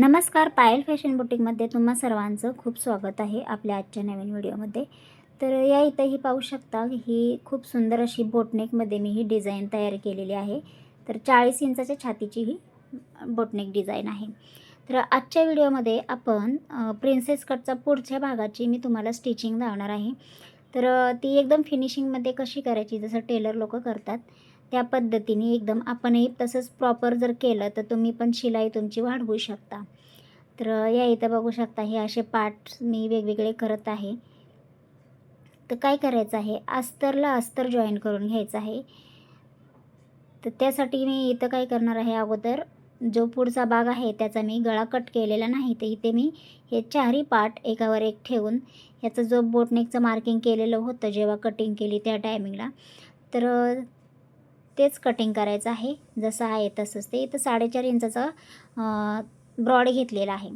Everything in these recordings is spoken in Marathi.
नमस्कार पायल फॅशन बुटीकमध्ये तुम्हा सर्वांचं खूप स्वागत आहे आपल्या आजच्या नवीन व्हिडिओमध्ये. तर या इथंही पाहू शकता ही खूप सुंदर अशी बोटनेकमध्ये मी ही डिझाईन तयार केलेली आहे. तर चाळीस इंचाच्या छातीची ही बोटनेक डिझाईन आहे. तर आजच्या व्हिडिओमध्ये आपण प्रिन्सेस कटचा पुढच्या भागाची मी तुम्हाला स्टिचिंग लावणार आहे. तर ती एकदम फिनिशिंगमध्ये कशी करायची जसं टेलर लोक करतात त्या पद्धतीने एकदम आपणही तसंच प्रॉपर जर केलं तर तुम्ही पण शिलाई तुमची वाढवू शकता. तर या इथं बघू शकता हे असे पार्ट मी वेगवेगळे करत आहे. तर काय करायचं आहे? अस्तरला अस्तर जॉईन करून घ्यायचं आहे. तर त्यासाठी मी इथं काय करणार आहे अगोदर जो पुढचा भाग आहे त्याचा मी गळा कट केलेला नाही तर इथे मी हे चारही पार्ट एकावर एक ठेवून याचं जो बोटनेकचं मार्किंग केलेलं होतं जेव्हा कटिंग केली त्या टायमिंगला तर तेच कटिंग करायचं आहे. जसं आहे तसंच ते. इथं साडेचार इंचाचा ब्रॉड घेतलेला आहे.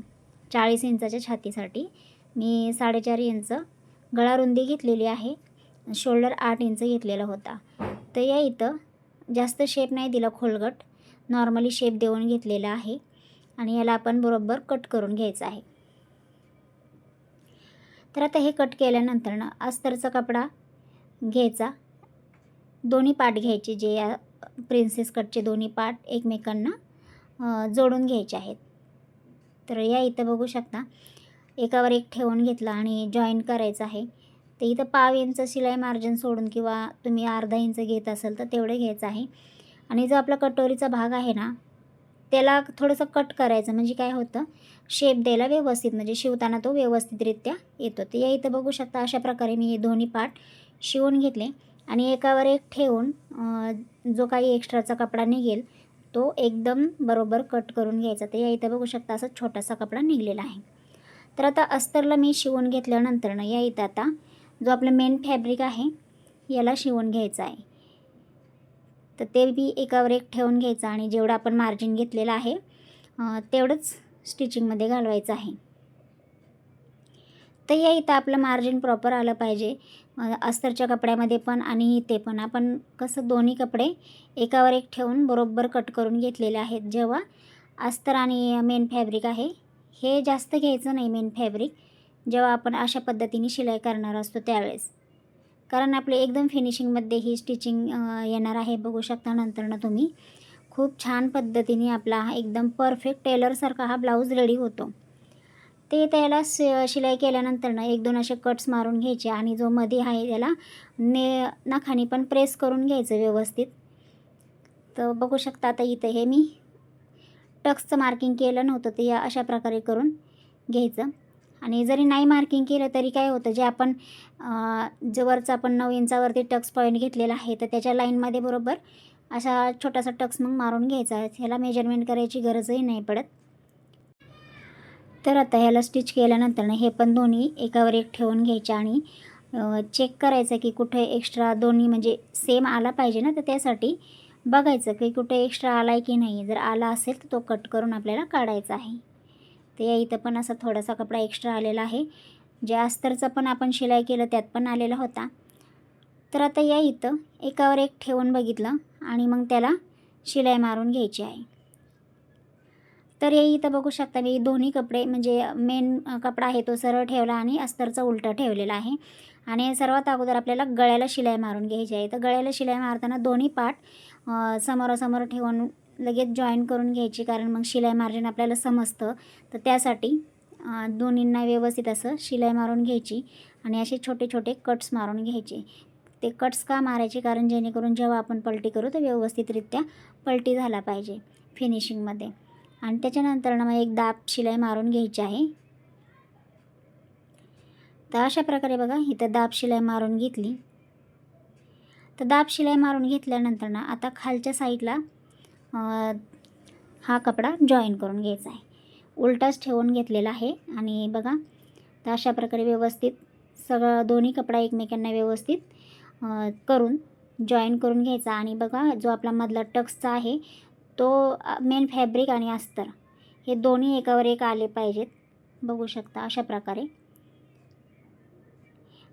चाळीस इंचाच्या छातीसाठी. मी साडेचार इंच गळारुंदी घेतलेली आहे. शोल्डर आठ इंच घेतलेला होता. तर या इथं जास्त शेप नाही दिला खोलगट. नॉर्मली शेप देऊन घेतलेला आहे. आणि याला आपण बरोबर कट करून घ्यायचं आहे. तर आता हे कट केल्यानंतर ना अस्तरचा कपडा घ्यायचा. दोन्ही पार्ट घ्यायचे जे या प्रिन्सेस कटचे दोन्ही पार्ट एकमेकांना जोडून घ्यायचे आहेत. तर या इथं बघू शकता एकावर एक ठेवून घेतला आणि जॉईन करायचं आहे. तर इथं पाव इंच शिलाई मार्जिन सोडून किंवा तुम्ही अर्धा इंच घेत असाल तर तेवढे घ्यायचं आहे. आणि जो आपला कटोरीचा भाग आहे ना त्याला थोडंसं कट करायचं म्हणजे काय होतं शेप द्यायला व्यवस्थित म्हणजे शिवताना तो व्यवस्थितरित्या येतो. तर या इथं बघू शकता अशा प्रकारे मी हे दोन्ही पार्ट शिवून घेतले. आणि एकावर एक ठेवून जो काही एक्स्ट्राचा कपडा निघेल तो एकदम बरोबर कट करून घ्यायचा. तर या इथं बघू शकता असा छोटासा कपडा निघलेला आहे. तर आता अस्तरला मी शिवून घेतल्यानंतर ना या इथं आता जो आपलं मेन फॅब्रिक आहे याला शिवून घ्यायचं आहे. तर ते बी एकावर एक ठेवून घ्यायचं आणि जेवढं आपण मार्जिन घेतलेलं आहे तेवढंच स्टिचिंगमध्ये घालवायचं आहे. तर या इथं आपलं मार्जिन प्रॉपर आलं पाहिजे. अस्तरच्या कपड्यामध्ये पण आणि इथे पण. आपण कसं दोन्ही कपडे एकावर एक ठेवून बरोबर कट करून घेतलेले आहेत. जेव्हा अस्तर आणि मेन फॅब्रिक आहे हे जास्त घ्यायचं नाही मेन फॅब्रिक जेव्हा आपण अशा पद्धतीने शिलाई करणार असतो त्यावेळेस. कारण आपले एकदम फिनिशिंगमध्ये ही स्टिचिंग येणार आहे. बघू शकता नंतर ना तुम्ही. खूप छान पद्धतीने आपला हा एकदम परफेक्ट टेलरसारखा हा ब्लाऊज रेडी होतो. ते त्याला शि शिलाई केल्यानंतर ना एक दोन असे कट्स मारून घ्यायचे आणि जो मध्ये आहे त्याला ने नाखाने पण प्रेस करून घ्यायचं व्यवस्थित. तर बघू शकता आता इथं हे मी टक्सचं मार्किंग केलं नव्हतं ते या अशा प्रकारे करून घ्यायचं. आणि जरी नाही मार्किंग केलं तरी काय होतं जे आपण जवळचं जे वरचं आपण नऊ इंचावरती टक्स पॉईंट घेतलेला आहे तर त्याच्या लाईनमध्ये बरोबर असा छोटासा टक्स मग मारून घ्यायचा. ह्याला मेजरमेंट करायची गरजही नाही पडत. तर आता ह्याला स्टिच केल्यानंतर हे पण दोन्ही एकावर एक ठेवून घ्यायचे आणि चेक करायचं की कुठे एक्स्ट्रा दोन्ही म्हणजे सेम आला पाहिजे ना तर त्यासाठी बघायचं की कुठे एक्स्ट्रा आला आहे की नाही. जर आला असेल तर तो कट करून आपल्याला काढायचा आहे. तर या इथं पण असा थोडासा कपडा एक्स्ट्रा आलेला आहे. जे अस्तरचं पण आपण शिलाई केलं त्यात पण आलेला होता. तर आता या इथं एकावर एक ठेवून बघितलं आणि मग त्याला शिलाई मारून घ्यायची आहे. तर हे इथं बघू शकता मी दोन्ही कपडे म्हणजे मेन कपडा आहे तो सरळ ठेवला आणि अस्तरचा उलटा ठेवलेला आहे. आणि सर्वात अगोदर आपल्याला गळ्याला शिलाई मारून घ्यायची आहे. तर गळ्याला शिलाई मारताना दोन्ही पार्ट समोरासमोर ठेवून लगेच जॉईन करून घ्यायची कारण मग शिलाई मार्जिन आपल्याला समजतं. तर त्यासाठी दोन्हींना व्यवस्थित असं शिलाई मारून घ्यायची आणि असे छोटे छोटे कट्स मारून घ्यायचे. ते कट्स का मारायचे कारण जेणेकरून जेव्हा आपण पलटी करू तर व्यवस्थितरित्या पलटी झाला पाहिजे फिनिशिंगमध्ये आणि त्याच्यानंतर ना मग एक दाब शिलाई मारून घ्यायची आहे. तर अशा प्रकारे बघा इथं दाब शिलाई मारून घेतली. तर दाब शिलाई मारून घेतल्यानंतर ना आता खालच्या साईडला हा कपडा जॉईन करून घ्यायचा आहे. उलटाच ठेवून घेतलेला आहे आणि बघा तर अशा प्रकारे व्यवस्थित सगळं दोन्ही कपडा एकमेकांना व्यवस्थित करून जॉईन करून घ्यायचा. आणि बघा जो आपला मधला टक्सचा आहे तो मेन फॅब्रिक आणि अस्तर हे दोन्ही एकावर एक आले पाहिजेत. बघू शकता अशा प्रकारे.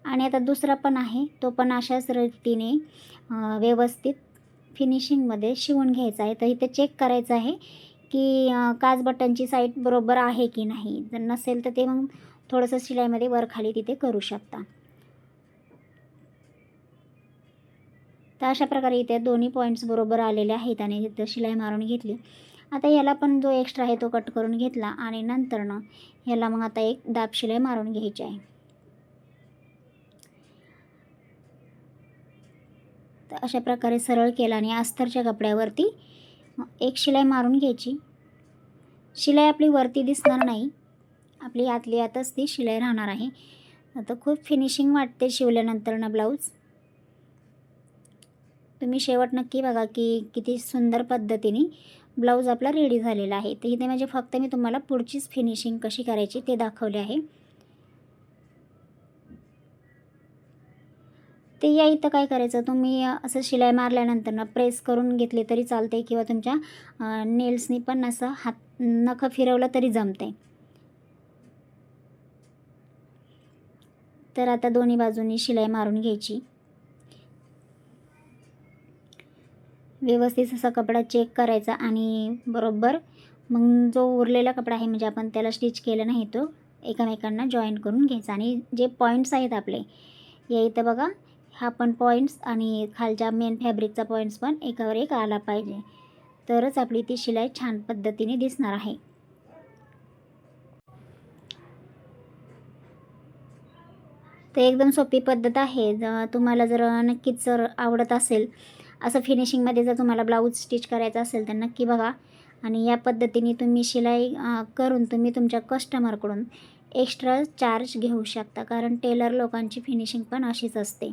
आणि आता दुसरा पण आहे. तो पण अशाच रीतीने व्यवस्थित फिनिशिंगमध्ये शिवून घ्यायचा आहे. तर इथे चेक करायचं आहे की काच बटनची साईड बरोबर आहे की नाही. जर नसेल तर ते मग थोडंसं शिलाईमध्ये वरखाली तिथे करू शकता. तर अशा प्रकारे इथे दोन्ही पॉईंट्स बरोबर आलेले आहेत आणि तिथं शिलाई मारून घेतली. आता याला पण जो एक्स्ट्रा आहे तो कट करून घेतला आणि नंतर ना ह्याला मग आता एक दाब शिलाई मारून घ्यायची आहे. तर अशा प्रकारे सरळ केला आणि अस्तरच्या कपड्यावरती एक शिलाई मारून घ्यायची. शिलाई आपली वरती दिसणार नाही. आपली आतली आतच ती शिलाई राहणार आहे. आता खूप फिनिशिंग वाटते शिवल्यानंतर ना ब्लाऊज तुम्ही शेवट नक्की बघा की किती सुंदर पद्धतीने ब्लाऊज आपला रेडी झालेला आहे. तर इथे म्हणजे फक्त मी तुम्हाला पुढचीच फिनिशिंग कशी करायची ते दाखवले आहे. ते या इथं काय करायचं तुम्ही असं शिलाई मारल्यानंतर ना प्रेस करून घेतले तरी चालते किंवा तुमच्या नेल्सनी पण असं हात नखं फिरवलं तरी जमते तर आता दोन्ही बाजूनी शिलाई मारून घ्यायची. व्यवस्थित असा कपडा चेक करायचा आणि बरोबर मग जो उरलेला कपडा आहे म्हणजे आपण त्याला स्टिच केलं नाही तो एकामेकांना जॉईन करून घ्यायचा. आणि जे पॉईंट्स आहेत आपले या इथं बघा हा पण पॉईंट्स आणि खालच्या मेन फॅब्रिकचा पॉईंट्स पण एकावर एक आला पाहिजे. तरच आपली ती शिलाई छान पद्धतीने दिसणार आहे. ते एकदम सोपी पद्धत आहे. ज तुम्हाला जर नक्कीच जर आवडत असेल असं फिनिशिंगमध्ये जर तुम्हाला ब्लाऊज स्टिच करायचा असेल तर नक्की बघा. आणि या पद्धतीने तुम्ही शिलाई करून तुम्ही तुमच्या कस्टमरकडून एक्स्ट्रा चार्ज घेऊ शकता. कारण टेलर लोकांची फिनिशिंग पण अशीच असते.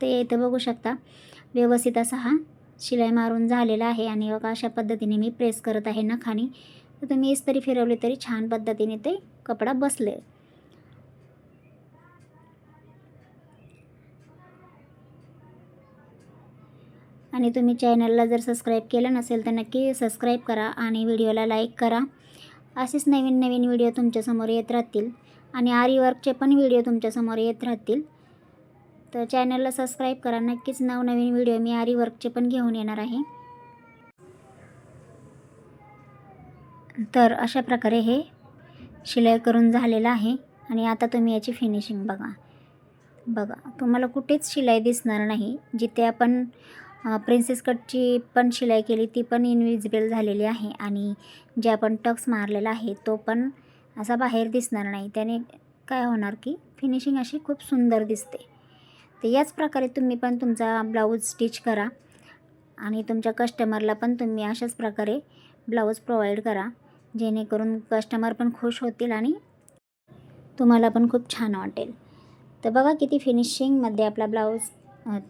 ते इथं बघू शकता. व्यवस्थित असा हा शिलाई मारून झालेला आहे. आणि बघा अशा पद्धतीने मी प्रेस करत आहे नखानी. तर तुम्ही इस्त्री फिरवली तरी छान पद्धतीने ते कपडा बसले. आणि तुम्ही चॅनलला जर सबस्क्राईब केलं नसेल तर नक्की सबस्क्राईब करा आणि व्हिडिओला लाईक करा. असेच नवीन नवीन व्हिडिओ तुमच्यासमोर येत राहतील. आणि आरीवर्कचे पण व्हिडिओ तुमच्यासमोर येत राहतील. तर चॅनलला सबस्क्राईब करा. नक्कीच नवनवीन व्हिडिओ मी आरीवर्कचे पण घेऊन येणार आहे. तर अशा प्रकारे हे शिलाई करून झालेलं आहे. आणि आता तुम्ही याची फिनिशिंग बघा. बघा तुम्हाला कुठेच शिलाई दिसणार नाही. जिथे आपण प्रिन्सेस कटची पण शिलाई केली ती पण इनविजिबल झालेली आहे आणि जे आपण टक्स मारलेला आहे तो पण असा बाहेर दिसणार नाही. त्याने काय होणार की फिनिशिंग अशी खूप सुंदर दिसते. तर याच प्रकारे तुम्ही पण तुमचा ब्लाऊज स्टिच करा आणि तुमच्या कस्टमरला पण तुम्ही अशाच प्रकारे ब्लाऊज प्रोव्हाइड करा जेणेकरून कस्टमर पण खुश होतील आणि तुम्हाला पण खूप छान वाटेल. तर बघा किती फिनिशिंगमध्ये आपला ब्लाऊज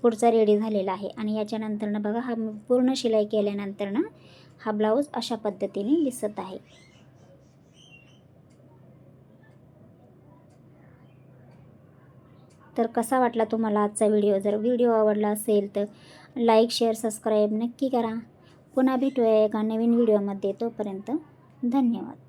पुढचा रेडी झालेला आहे. आणि याच्यानंतरनं बघा हा पूर्ण शिलाई केल्यानंतरनं हा ब्लाऊज अशा पद्धतीने दिसत आहे. तर कसा वाटला तुम्हाला आजचा व्हिडिओ? जर व्हिडिओ आवडला असेल तर लाईक शेअर सबस्क्राईब नक्की करा. पुन्हा भेटूया एका नवीन व्हिडिओमध्ये. तोपर्यंत धन्यवाद.